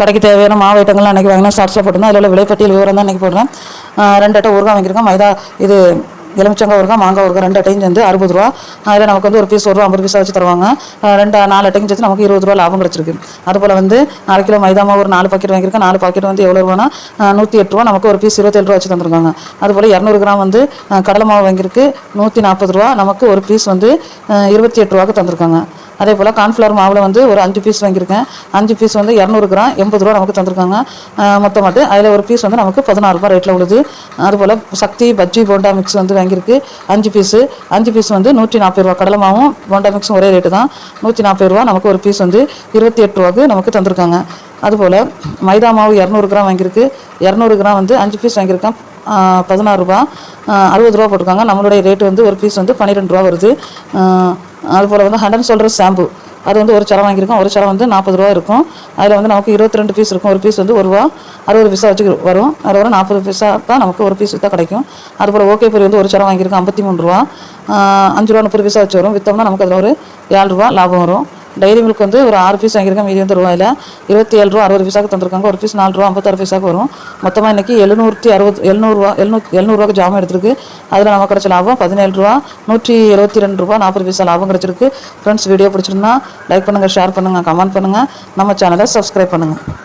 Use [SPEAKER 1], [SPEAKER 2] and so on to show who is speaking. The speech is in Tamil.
[SPEAKER 1] கடைக்கு தேவையான மாவு ஐட்டங்கள்லாம் அன்றைக்கி வாங்கினா ஷார்ட்ஸில் போட்டிருந்தோம். அதில் உள்ள விலைப்பட்டியல் விவரம் தான் அன்றைக்கி போடுறேன் ரெண்டு அட்டை ஊறுகாய் வாங்கியிருக்கோம். மைதா இது எலுமிச்சங்காய் ஊறுகாய் மாங்காய் ஊறுகாய் ரெண்டு அட்டையும் சேர்ந்து அறுபது ரூபா. அதில் நமக்கு வந்து ஒரு பீஸ் ஒரு ரூபா ஐம்பது பீஸா வச்சு தருவாங்க. ரெண்டு நாலு அட்டையும் சேர்த்து நமக்கு இருபது ரூபா லாபம் கிடச்சிருக்கு. அதுபோல் வந்து நாலு கிலோ மைதா மாவு ஒரு நாலு பாக்கெட் வாங்கியிருக்கேன் நாலு பாக்கெட் வந்து எவ்வளோ ரூபானா நூற்றி எட்டு ரூபா. நமக்கு ஒரு பீஸ் இருபத்தேழு ரூபா வச்சு தந்துருக்காங்க. அதுபோல் இரநூறு கிராம் வந்து கடலை மாவு வாங்கியிருக்கு. நூற்றி நாற்பது ரூபா. நமக்கு ஒரு பீஸ் வந்து இருபத்தி எட்டு ரூபாக்கு தந்திருக்காங்க. அதே போல் கான்ஃப்ளவர் மாவில் வந்து ஒரு அஞ்சு பீஸ் வாங்கியிருக்கேன். அஞ்சு பீஸ் வந்து இரநூறு கிராம் எண்பது ரூபா நமக்கு தந்திருக்காங்க. மொத்தமாக அதில் ஒரு பீஸ் வந்து நமக்கு பதினாறு ரூபா ரேட்டில் உள்ளது. அதுபோல் சக்தி பஜ்ஜி போண்டா மிக்ஸ் வந்து வாங்கியிருக்கு. அஞ்சு பீஸு அஞ்சு பீஸ் வந்து நூற்றி நாற்பது ரூபா கடலை மாவும் போண்டா மிக்ஸும் ஒரே ரேட்டு தான். நூற்றி நாற்பது ரூபா நமக்கு ஒரு பீஸ் வந்து இருபத்தி எட்டு ரூபாக்கு நமக்கு தந்திருக்காங்க. அதுபோல் மைதா மாவு இரநூறு கிராம் வாங்கியிருக்கு. இரநூறு கிராம் வந்து அஞ்சு பீஸ் வாங்கியிருக்கேன். பதினாறு ரூபா. அறுபது ரூபா போட்டிருக்காங்க. நம்மளுடைய ரேட்டு வந்து ஒரு பீஸ் வந்து பன்னிரெண்டு ரூபா வருது. அதுபோல் வந்து ஹண்ட்ரட் சொல்கிற ஷாம்பு அது வந்து ஒரு சரம் வாங்கியிருக்கோம். ஒரு சரம் வந்து நாற்பது ரூபா இருக்கும். அதில் வந்து நமக்கு இருபத்தி ரெண்டு பீஸ் இருக்கும். ஒரு பீஸ் வந்து ஒரு ரூபா அறுபது பீஸாக வச்சு வரும். அதில் வரும் நாற்பது பீஸாக தான் நமக்கு ஒரு பீஸ் தான் கிடைக்கும். அதுபோல் ஓகே பொரி வந்து ஒரு சரம் வாங்கியிருக்கோம். ஐம்பத்தி மூணு ரூபா. அஞ்சு ரூபா முப்பது பீஸாக வச்சு வரும். விற்றோம்னா நமக்கு அதில் ஒரு ஏழு ரூபா லாபம் வரும். டைரி மில்க் வந்து ஒரு ஆறு பீஸ் வாங்கியிருக்கேன். மீதி வந்து ரூபாயில் இருபத்தி ஏழு ரூபா அறுபது பீஸாக தந்திருக்காங்க. ஒரு பீஸ் நாலு ரூபா ஐம்பத்தாறு பீஸாக வரும். மொத்தமாக இன்னைக்கு எழுநூற்றி அறுபது எழுநூறுவா எழுநூ எழுநூறுவாக்கு ஜாமம் எடுத்திருக்கு. அதில் நமக்கு கிடைச்ச லாபம் பதினேழு ரூபா நூற்றி எழுபத்தி ரெண்டு ரூபா நாற்பது பீஸா லாபம் கிடைச்சிருக்கு. ஃப்ரெண்ட்ஸ் வீடியோ பிடிச்சிருந்தா லைக் பண்ணுங்கள் ஷேர் பண்ணுங்கள் கமெண்ட் பண்ணுங்கள் நம்ம சேனலை சப்ஸ்கிரைப் பண்ணுங்கள்